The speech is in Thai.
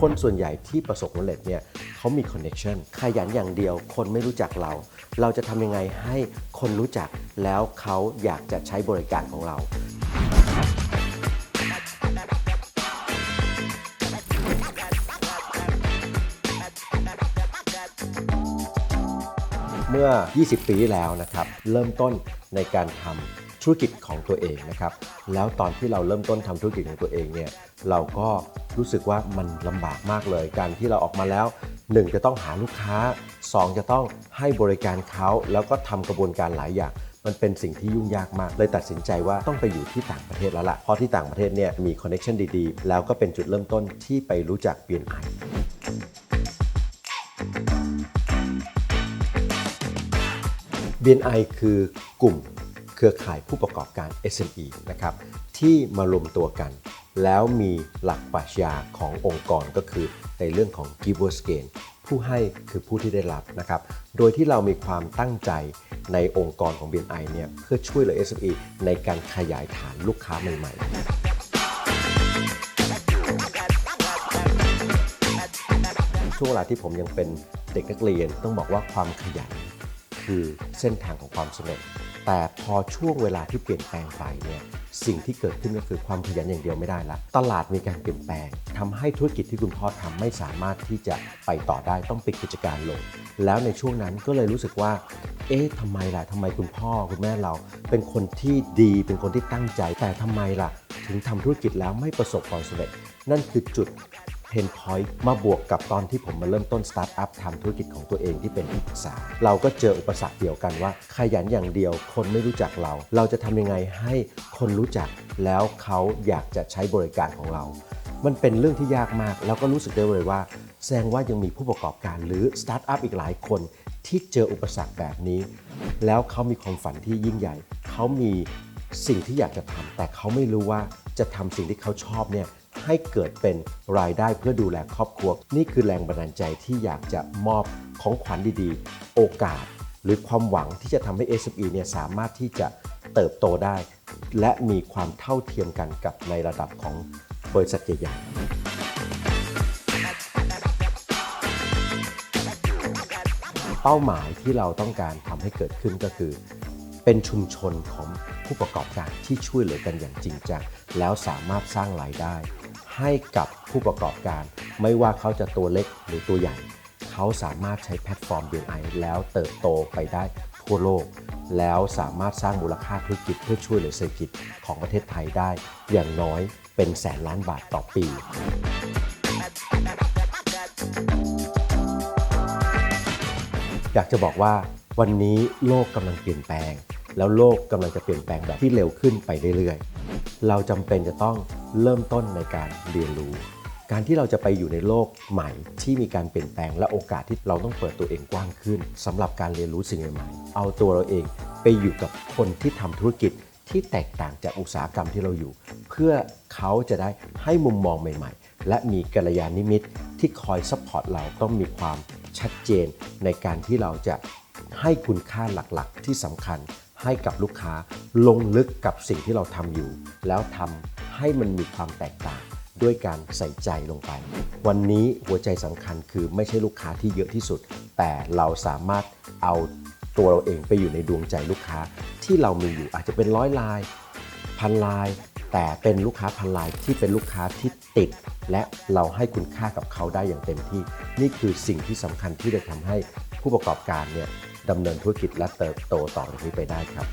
คนส่วนใหญ่ที่ประสบความสำเร็จเนี่ยเขามีคอนเน็ชันขยันอย่างเดียว คนไม่รู้จักเรา เราจะทำยังไงให้คนรู้จักแล้วเขาอยากจะใช้บริการของเรา เมื่อ 20 ปีที่แล้วนะครับ เริ่มต้นในการทำ ธุรกิจของตัวเองนะครับ แล้วตอนที่เราเริ่มต้นทำธุรกิจของตัวเองเนี่ยเราก็รู้สึกว่ามันลำบากมากเลย การที่เราออกมาแล้ว 1 จะต้องหาลูกค้า 2 จะต้องให้บริการเขาแล้วก็ทำกระบวนการหลายอย่างมันเป็นสิ่งที่ยุ่งยากมาก เลยตัดสินใจว่าต้องไปอยู่ที่ต่างประเทศแล้วล่ะ เพราะที่ต่างประเทศเนี่ยมีคอนเน t ชันดีๆ แล้วก็เป็นจุดเริ่มต้นที่ไปรู้จัก BNI BNI คือกลุ่ม เครือข่ายผู้ประกอบการ SME นะครับที่มารวมตัวกัน แล้วมีหลักปรัชญาขององค์กรก็คือในเรื่องของ Givers Gain ผู้ให้คือผู้ที่ได้รับนะครับ โดยที่เรามีความตั้งใจในองค์กรของ BNI เนี่ยเพื่อช่วยเหลือ SME ในการขยายฐานลูกค้าใหม่ๆช่วงเวลาที่ผมยังเป็นเด็กนักเรียนต้องบอกว่าความขยันคือเส้นทางของความสำเร็จ แต่พอช่วงเวลาที่เปลี่ยนแปลงไปเนี่ยสิ่งที่เกิดขึ้นก็คือความขยันอย่างเดียวไม่ได้ละตลาดมีการเปลี่ยนแปลงทำให้ธุรกิจที่คุณพ่อทำไม่สามารถที่จะไปต่อได้ต้องปิดกิจการลง แล้วในช่วงนั้นก็เลยรู้สึกว่า เอ๊ะทำไมล่ะทำไมคุณพ่อคุณแม่เรา เป็นคนที่ดีเป็นคนที่ตั้งใจ แต่ทำไมล่ะ ถึงทำธุรกิจแล้วไม่ประสบความสำเร็จ นั่นคือจุด เพนพอยต์มาบวกกับตอนที่ผมมาเริ่มต้นสตาร์ทอัพทำธุรกิจของตัวเองที่เป็นที่ปรึกษา เราก็เจออุปสรรคเดียวกันว่า ขยันอย่างเดียวคนไม่รู้จักเรา เราจะทำยังไงให้คนรู้จัก แล้วเขาอยากจะใช้บริการของเรา มันเป็นเรื่องที่ยากมาก แล้วก็รู้สึกได้เลยว่า แสดงว่ายังมีผู้ประกอบการหรือสตาร์ทอัพอีกหลายคนที่เจออุปสรรคแบบนี้ แล้วเขามีความฝันที่ยิ่งใหญ่ เขามีสิ่งที่อยากจะทำแต่เขาไม่รู้ว่าจะทำสิ่งที่เขาชอบเนี่ย ให้เกิดเป็นรายได้เพื่อดูแลครอบครัว นี่คือแรงบันดาลใจที่อยากจะมอบของขวัญดีๆ โอกาส หรือความหวังที่จะทำให้ SME เนี่ยสามารถที่จะเติบโตได้ และมีความเท่าเทียมกันกับในระดับของบริษัทใหญ่ๆเป้าหมายที่เราต้องการทำให้เกิดขึ้นก็คือ เป็นชุมชนของผู้ประกอบการที่ช่วยเหลือกันอย่างจริงจังแล้วสามารถสร้างรายได้ ให้กับผู้ประกอบการ ไม่ว่าเขาจะตัวเล็กหรือตัวใหญ่ เขาสามารถใช้แพลตฟอร์ม BNI แล้วเติบโตไปได้ทั่วโลก แล้วสามารถสร้างมูลค่าธุรกิจเพื่อช่วยเหลือเศรษฐกิจของประเทศไทยได้ อย่างน้อยเป็นแสนล้านบาทต่อปีอยากจะบอกว่าวันนี้โลกกำลังเปลี่ยนแปลง แล้วโลกกำลังจะเปลี่ยนแปลงแบบที่เร็วขึ้นไปเรื่อยๆ เราจำเป็นจะต้อง เริ่มต้นในการเรียนรู้ การที่เราจะไปอยู่ในโลกใหม่ ที่มีการเปลี่ยนแปลงและโอกาสที่เราต้องเปิดตัวเองกว้างขึ้นสำหรับการเรียนรู้สิ่งใหม่ๆเอาตัวเราเองไปอยู่กับคนที่ทำธุรกิจที่แตกต่างจากอุตสาหกรรมที่เราอยู่ เพื่อเขาจะได้ให้มุมมองใหม่ ๆ และมีกัลยาณมิตรที่คอยซัพพอร์ตเราต้องมีความชัดเจนในการที่เราจะให้คุณค่าหลักๆ ที่สำคัญให้กับลูกค้าลงลึกกับสิ่งที่เราทำอยู่ แล้วทำ ให้มันมีความแตกต่างด้วยการใส่ใจลงไป วันนี้หัวใจสำคัญคือไม่ใช่ลูกค้าที่เยอะที่สุด แต่เราสามารถเอาตัวเราเองไปอยู่ในดวงใจลูกค้าที่เรามีอยู่อาจจะเป็นร้อยลายพันลาย แต่เป็นลูกค้าพันลายที่เป็นลูกค้าที่ติด และเราให้คุณค่ากับเขาได้อย่างเต็มที่ นี่คือสิ่งที่สำคัญที่จะทำให้ผู้ประกอบการเนี่ยดำเนินธุรกิจและเติบโตต่อจากนี้ไปได้ครับ